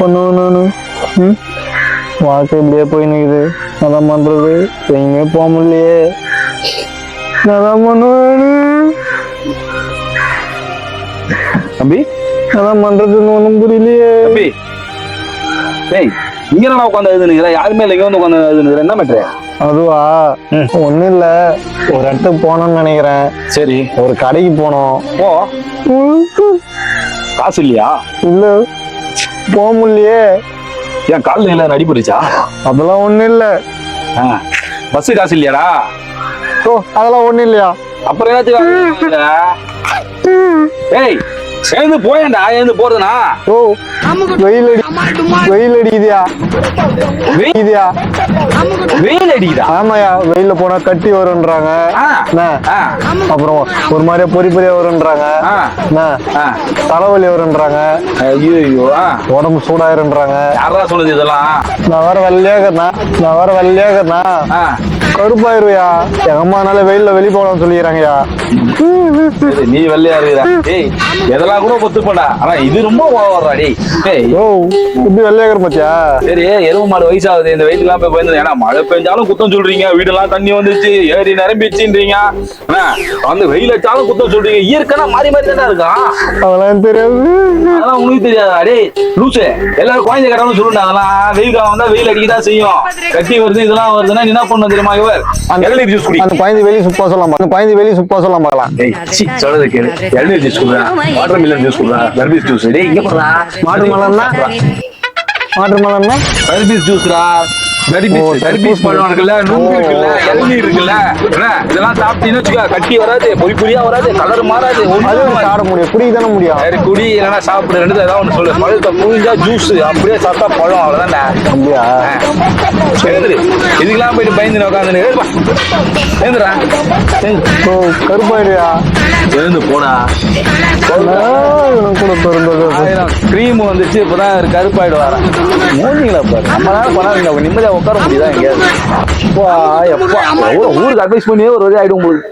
பண்ணுவேன் நான் ம்? வாழ்க்கை இப்படியே போய் நிற்குது அதான் பண்ணுறது எங்கேயுமே போக முடியலையே. அதான் பண்ணுவேன். தம்பி? அதான் பண்ணுறதுன்னு ஒன்றும் புரியலையே. தம்பி. டேய் இங்க நான் உட்காந்து எழுதுனுங்கிற யாருமே இல்லை இங்க வந்து உட்காந்து எழுதுனுங்கிற என்ன மேட்ரு அதுவா? ஒன்றும் இல்லை. ஒரு இடத்துக்கு போகணும்னு நினைக்கிறேன். சரி. ஒரு கடைக்கு போனோம் போ. காசு இல்லையா இல்லை. போக முடியலையே. ஏன் காலில் இல்லை அடிபட்டுச்சா அதெல்லாம் ஒன்றும் இல்லை. பஸ் காசு இல்லையாடா ஓ அதெல்லாம் ஒன்றும் இல்லையா? அப்புறம் ஏதாச்சும் ஏய் சேர்ந்து போயேன்டா எழுந்து போறதுனா? ஓ வெயில் அடி வெயில் அடிக்குதியா அடிக்குதியா வெயில் அடிக்குதா ஆமாயா வெயில்ல போனா கட்டி வரும்ன்றாங்க. அப்புறம் ஒரு மாதிரியா பொறி பொறியா வரும்ன்றாங்க. தலைவலி வரும்ன்றாங்க. ஐயோ. உடம்பு சூடாயிருன்றாங்க யாரா சொன்னது இதெல்லாம்? நான் வேற வெள்ளையாகறனா நான் வேற ஆ, கருப்பாயிருவியா? எங்க அம்மானால வெயில்ல வெளி போகலாம்னு சொல்லிக்கிறாங்கயா சரி, நீ வெள்ளையா இருக்கிற. ஏய் இதெல்லாம் கூட ஒத்துப்படா ஆனா இது ரொம்ப ஓவரா டேய். ஏய். ஓ இப்படி வெள்ளையாகிற பாத்தியா? சரி எருவு மாடு வயசாகுது. இந்த வெயிலுக்குலாம் போய் பயந்து ஏன்னா மழை பெஞ்சாலும் குத்தம் சொல்றீங்க. வீடெல்லாம் தண்ணி வந்துச்சு ஏரி நிரம்பிச்சுன்றீங்க என்ன வந்து வெயில் அடிச்சாலும் குத்தம் சொல்றீங்க. இயற்கைனா மாறி மாறி தானே இருக்கான் அதெல்லாம் தெரியாது. அதெல்லாம் உனக்கு தெரியாதா டேய்? லூசு எல்லாரும் குழந்தை கட்டணும் சொல்லுங்க அதெல்லாம் வெயில் காலம் வந்தா வெயில் அடிக்கதான் செய்யும். கட்டி வருது இதெல்லாம் வருதுன்னா நீ என்ன பண்ண தெரியுமா இவர் இளநீர் ஜூஸ் குடி. அந்த பயந்து வெளியே சுப்பா சொல்லலாம் அந்த பயந்து வெளியே சுப்பா சொல்லலாம் பார்க்கலாம் டேய் சி சொல்றது கேளு. இளநீர் ஜூஸ் வாட்டர் மில்லன் ஜூஸ் தர்பீஸ் ஜூஸ் டேய் இங்க தர்பீஸ் ஜூஸ்ரா தர்பீஸ் தர்பீஸ் பழம் இருக்குல்ல இருக்குல்ல இளநீர் இருக்குல்ல இதெல்லாம் சாப்பிட்டீங்கன்னா வச்சுக்கோ கட்டி வராது பொறி பொரியா வராது கலர் மாறாது மாறாது. சாட முடியும் குடிக்க தானே முடியும். சரி குடி இல்லைன்னா சாப்பிடு ரெண்டு ஏதாவது ஒன்று சொல்லு. பழத்தை புழிஞ்சா ஜூஸ் அப்படியே சாப்பிட்டா பழம் அவ்வளோதானே அப்படியா? எழுந்துரு இதுக்கெல்லாம் போயிட்டு பயந்து உட்காந்து எழுந்துடா ஓ கருப்பாயிருவியா எழுந்து போடா. கூட பிறந்தது. க்ரீம் வந்துச்சு இப்பதான் கருப்பாயிடு வரேன் மூஞ்சிங்களா பாரு. நம்ம நேரம் பண்ணாதீங்க அவங்க நிம்மதியா உட்கார முடியுதா எங்கேயாவது? எப்பா எப்பா ஊருக்கு அட்வைஸ் பண்ணியே ஒரு வழி ஆயிடும் உங்களுக்கு